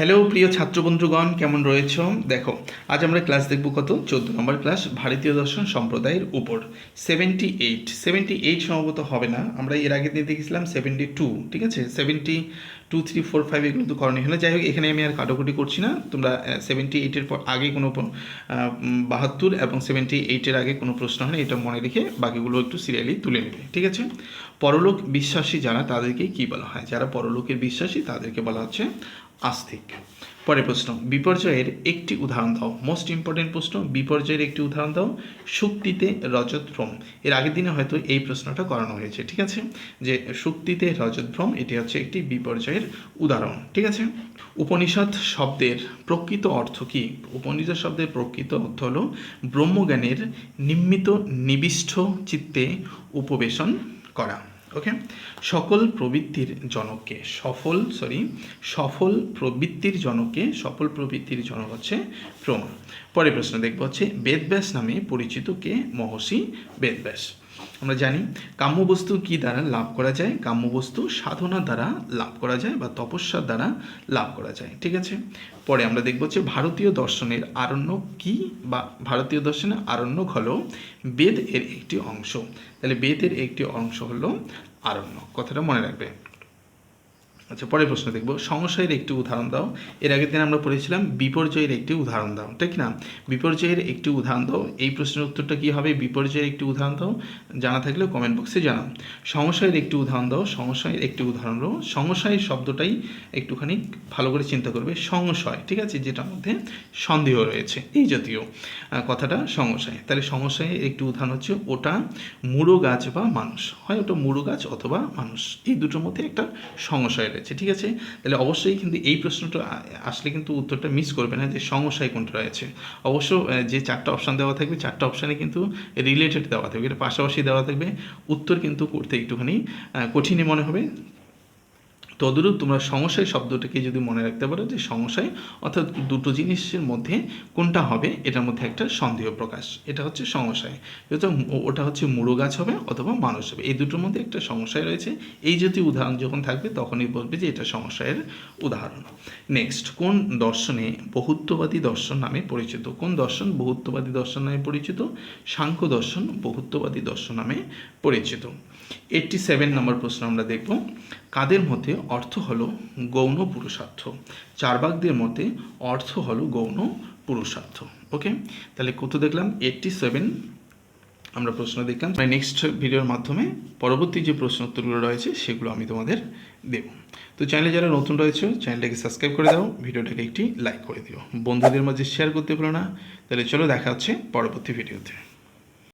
Hello প্রিয় ছাত্রবন্ধুগণ, কেমন রয়েছ? দেখো, আজ আমরা ক্লাস দেখব কত? চোদ্দ নম্বর ক্লাস ভারতীয় দর্শন সম্প্রদায়ের উপর। সেভেন্টি এইট সেভেন্টি এইট সম্ভবত হবে না। আমরা এর আগে দিয়ে দেখেছিলাম সেভেন্টি টু ঠিক আছে? Seventy two three four five এগুলো তো করণীয় হলো যাই হোক, এখানে আমি আর কাটাকুটি করছি না। তোমরা সেভেন্টি এইটের পর আগে কোনো বাহাত্তর এবং সেভেন্টি এইটের আগে কোনো প্রশ্ন হয় এটা মনে রেখে বাকিগুলো একটু সিরিয়ালি তুলে নেবে, ঠিক আছে? পরলোক বিশ্বাসী যারা তাদেরকে কি বলা হয়? যারা পরলোকের বিশ্বাসী, তাদেরকে বলা হচ্ছে আস্তিক। পরের প্রশ্ন, বিপর্যয়ের একটি উদাহরণ দাও। মোস্ট ইম্পর্টেন্ট প্রশ্ন, বিপর্যয়ের একটি উদাহরণ দাও। শুক্তিতে রজতভ্রম। এর আগের দিনে হয়তো এই প্রশ্নটা করানো হয়েছে, ঠিক আছে? যে শুক্তিতে রজতভ্রম, এটি হচ্ছে একটি বিপর্যয়ের উদাহরণ, ঠিক আছে? উপনিষদ শব্দের প্রকৃত অর্থ কি? উপনিষদ শব্দের প্রকৃত অর্থ হল ব্রহ্মজ্ঞানের নিম্মিত নিবিষ্ট চিত্তে উপবেশন করা। ওকে সকল প্রবৃত্তির জনককে, সফল সরি সফল প্রবৃত্তির জনকে সফল প্রবৃত্তির জনক হচ্ছে প্রমা পরের প্রশ্ন দেখব হচ্ছে বেদব্যাস নামে পরিচিত কে? মহর্ষি বেদব্যাস। আমরা জানি কাম্য বস্তু কি দ্বারা লাভ করা যায়? কাম্য বস্তু সাধনা দ্বারা লাভ করা যায় বা তপস্যার দ্বারা লাভ করা যায়। ঠিক আছে? পরে আমরা দেখব যে ভারতীয় দর্শনের আরণ্য কি বা ভারতীয় দর্শনের আরণ্যক হলো বেদ এর একটি অংশ। তাহলে বেদের একটি অংশ হলো আরণ্য। কথাটা মনে রাখবে। আচ্ছা পরের প্রশ্ন দেখব। সংশয়ের একটি উদাহরণ দাও। এর আগের দিন আমরা পড়েছিলাম, বিপর্যয়ের একটি উদাহরণ দাও। ঠিক না? বিপর্যয়ের একটি উদাহরণ দাও। এই প্রশ্নের উত্তরটা কি হবে? বিপর্যয়ের একটি উদাহরণ দাও। জানা থাকলে কমেন্ট বক্সে জানাও। সংশয়ের একটি উদাহরণ দাও। সংশয়ের একটি উদাহরণ দাও। সংশয় শব্দটাই একটুখানি ভালো করে চিন্তা করবে। সংশয়, ঠিক আছে? যেটার মধ্যে সন্দেহ রয়েছে। এই জাতীয় কথাটা সংশয়। তাহলে সংশয়ের একটি উদাহরণ হচ্ছে, ওটা মুড়ো গাছ বা মানুষ। হয় ওটা মুড়ো গাছ অথবা মানুষ। এই দুটোর মধ্যে একটা সংশয় ঠিক আছে? তাহলে অবশ্যই কিন্তু এই প্রশ্নটা আসলে কিন্তু উত্তরটা মিস করবে না যে সমস্যায় কোনটা রয়েছে। অবশ্য যে চারটা অপশান দেওয়া থাকবে, চারটা অপশানে কিন্তু রিলেটেড দেওয়া থাকবে, এটা পাশাপাশি দেওয়া থাকবে। উত্তর কিন্তু করতে একটুখানি কঠিনই মনে হবে। তদরূপ তোমরা সংশয় শব্দটাকে যদি মনে রাখতে পারো যে সংশয় অর্থাৎ দুটো জিনিসের মধ্যে কোনটা হবে, এটার মধ্যে একটা সন্দেহ প্রকাশ। এটা হচ্ছে সংশয় ওটা হচ্ছে মুড়ো গাছ হবে অথবা মানুষ হবে। এই দুটোর মধ্যে একটা সংশয় রয়েছে। এই যদি উদাহরণ যখন থাকবে, তখনই বলবে যে এটা সংশয়ের উদাহরণ। নেক্সট কোন দর্শনে বহুত্ববাদী দর্শন নামে পরিচিত? কোন দর্শন বহুত্ববাদী দর্শন নামে পরিচিত? সাংখ্য দর্শন বহুত্ববাদী দর্শন নামে পরিচিত। এইটটি সেভেন নম্বর প্রশ্ন আমরা দেখব। কাদের মতে অর্থ হলো গৌণ পুরুষার্থ। চারবাগদের মতে অর্থ হলো গৌণ পুরুষার্থ। ওকে? তাহলে কত দেখলাম? এইটটি সেভেন আমরা প্রশ্ন দেখলাম। নেক্সট ভিডিওর মাধ্যমে পরবর্তী যে প্রশ্ন উত্তরগুলো রয়েছে, সেগুলো আমি তোমাদের দেব। তো চ্যানেলে যারা নতুন রয়েছে চ্যানেলটাকে সাবস্ক্রাইব করে দাও ভিডিওটাকে একটি লাইক করে দিও। বন্ধুদের মাঝে শেয়ার করতে পারো না। তাহলে চলো দেখা হচ্ছে পরবর্তী ভিডিওতে